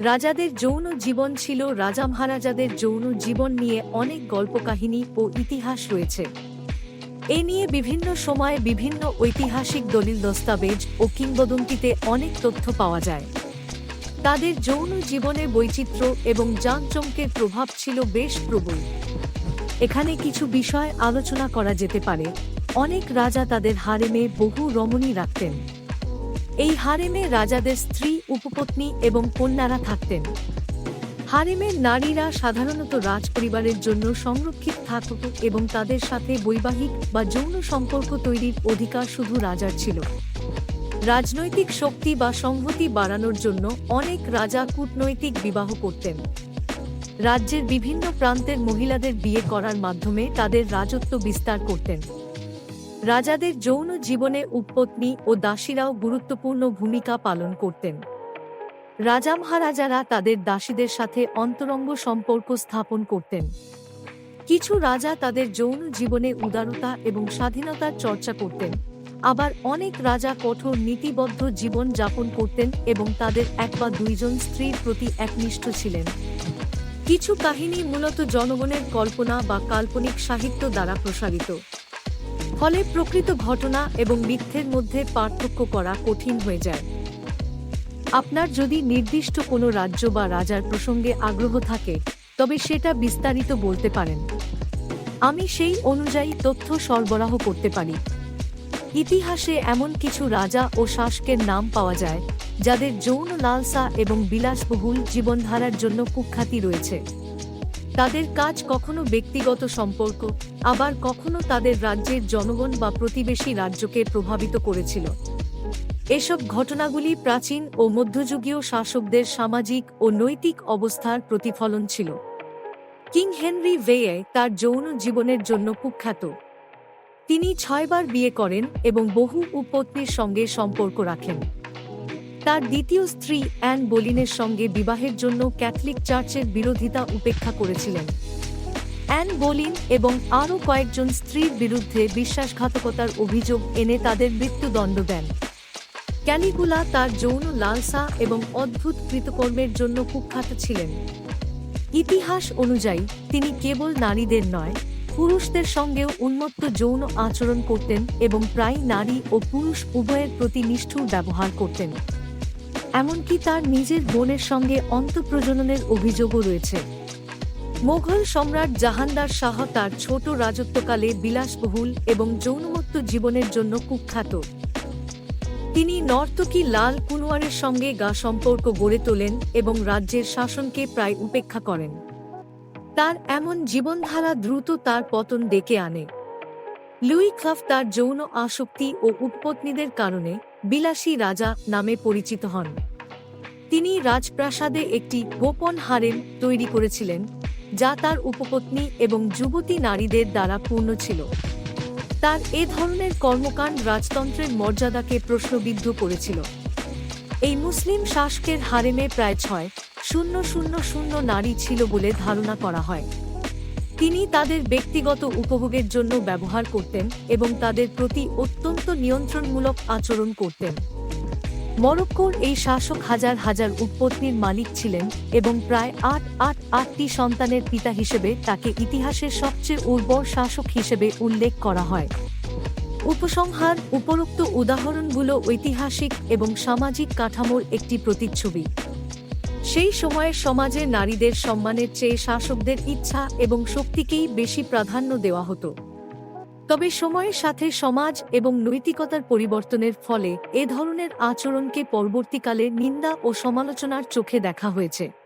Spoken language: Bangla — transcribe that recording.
রাজাদের যৌন জীবন ছিল রাজা মহারাজাদের যৌন জীবন নিয়ে অনেক গল্পকাহিনী ও ইতিহাস রয়েছে। এ নিয়ে বিভিন্ন সময়ে বিভিন্ন ঐতিহাসিক দলিল দস্তাবেজ ও কিংবদন্তিতে অনেক তথ্য পাওয়া যায়। তাদের যৌন জীবনে বৈচিত্র্য এবং জাঁকজমকের প্রভাব ছিল বেশ প্রবল। এখানে কিছু বিষয় আলোচনা করা যেতে পারে। অনেক রাজা তাদের হারেমে বহু রমণী রাখতেন। এই হারেমে রাজাদের স্ত্রী, উপপত্নী এবং কন্যারা থাকতেন। হারেমের নারীরা সাধারণত রাজপরিবারের জন্য সংরক্ষিত থাকত এবং তাদের সাথে বৈবাহিক বা যৌন সম্পর্ক তৈরির অধিকার শুধু রাজার ছিল। রাজনৈতিক শক্তি বা সংহতি বাড়ানোর জন্য অনেক রাজা কূটনৈতিক বিবাহ করতেন। রাজ্যের বিভিন্ন প্রান্তের মহিলাদের বিয়ে করার মাধ্যমে তাদের রাজত্ব বিস্তার করতেন। রাজাদের যৌন জীবনে উপপত্নী ও দাসীরাও গুরুত্বপূর্ণ ভূমিকা পালন করতেন। রাজা মহারাজারা তাদের দাসীদের সাথে অন্তরঙ্গ সম্পর্ক স্থাপন করতেন। কিছু রাজা তাদের যৌন জীবনে উদারতা এবং স্বাধীনতার চর্চা করতেন। আবার অনেক রাজা কঠোর নীতিবদ্ধ জীবন যাপন করতেন এবং তাদের এক বা দুইজন স্ত্রীর প্রতি একনিষ্ঠ ছিলেন। কিছু কাহিনী মূলত জনগণের কল্পনা বা কাল্পনিক সাহিত্য দ্বারা প্রসারিত। ফলে প্রকৃত ঘটনা এবং মিথ্যের মধ্যে পার্থক্য করা কঠিন হয়ে যায়। আপনার যদি নির্দিষ্ট কোনো রাজ্য বা রাজার প্রসঙ্গে আগ্রহ থাকে, তবে সেটা বিস্তারিত বলতে পারেন। আমি সেই অনুযায়ী তথ্য সরবরাহ করতে পারি। ইতিহাসে এমন কিছু রাজা ও শাসকের নাম পাওয়া যায়, যাদের যৌন লালসা এবং বিলাসবহুল জীবনধারার জন্য কুখ্যাতি রয়েছে। তাদের কাজ কখনো ব্যক্তিগত সম্পর্ক, আবার কখনো তাদের রাজ্যের জনগণ বা প্রতিবেশী রাজ্যকে প্রভাবিত করেছিল। এসব ঘটনাগুলি প্রাচীন ও মধ্যযুগীয় শাসকদের সামাজিক ও নৈতিক অবস্থার প্রতিফলন ছিল। কিং হেনরি ভেয়ে তার যৌন জীবনের জন্য কুখ্যাত। তিনি ছয়বার বিয়ে করেন এবং বহু উপপত্নীর সঙ্গে সম্পর্ক রাখেন। তার দ্বিতীয় স্ত্রী অ্যান বোলিনের সঙ্গে বিবাহের জন্য ক্যাথলিক চার্চের বিরোধিতা উপেক্ষা করেছিলেন। অ্যান বোলিন এবং আরও কয়েকজন স্ত্রীর বিরুদ্ধে বিশ্বাসঘাতকতার অভিযোগ এনে তাদের মৃত্যুদণ্ড দেন। ক্যালিগুলা তার যৌন লালসা এবং অদ্ভুত কৃতকর্মের জন্য কুখ্যাত ছিলেন। ইতিহাস অনুযায়ী, তিনি কেবল নারীদের নয়, পুরুষদের সঙ্গেও উন্মত্ত যৌন আচরণ করতেন এবং প্রায় নারী ও পুরুষ উভয়ের প্রতি নিষ্ঠুর ব্যবহার করতেন। এমনকি তার নিজের বোনের সঙ্গে অন্তঃপ্রজননের অভিযোগও রয়েছে। মোঘল সম্রাট জাহানদার শাহ তার ছোট রাজত্বকালে বিলাসবহুল এবং যৌনমত্ত জীবনের জন্য কুখ্যাত। তিনি নর্তকী লাল কুনওয়ারের সঙ্গে গা সম্পর্ক গড়ে তোলেন এবং রাজ্যের শাসনকে প্রায় উপেক্ষা করেন। তার এমন জীবনধারা দ্রুত তার পতন ডেকে আনে। লুই ক্লাফ তার যৌন আসক্তি ও উৎপত্নীদের কারণে বিলাসী রাজা নামে পরিচিত হন। তিনি রাজপ্রাসাদে একটি গোপন হারেম তৈরি করেছিলেন, যা তার উপপত্নী এবং যুবতী নারীদের দ্বারা পূর্ণ ছিল। তার এ ধরনের কর্মকাণ্ড রাজতন্ত্রের মর্যাদাকে প্রশ্নবিদ্ধ করেছিল। এই মুসলিম শাসকের হারেমে প্রায় ছয়, শূন্য শূন্য শূন্য নারী ছিল বলে ধারণা করা হয়। তিনি তাদের ব্যক্তিগত উপভোগের জন্য ব্যবহার করতেন এবং তাদের প্রতি অত্যন্ত নিয়ন্ত্রণমূলক আচরণ করতেন। মরক্কোর এই শাসক হাজার হাজার উৎপত্তির মালিক ছিলেন এবং প্রায় আট আট, আটটি সন্তানের পিতা হিসেবে তাকে ইতিহাসের সবচেয়ে উর্বর শাসক হিসেবে উল্লেখ করা হয়। উপসংহার, উপরোক্ত উদাহরণগুলো ঐতিহাসিক এবং সামাজিক কাঠামোর একটি প্রতিচ্ছবি। সেই সময়ে সমাজে নারীদের সম্মানের চেয়ে শাসকদের ইচ্ছা এবং শক্তিকেই বেশি প্রাধান্য দেওয়া হতো। তবে সময়ের সাথে সমাজ এবং নৈতিকতার পরিবর্তনের ফলে এ ধরনের আচরণকে পরবর্তীকালে নিন্দা ও সমালোচনার চোখে দেখা হয়েছে।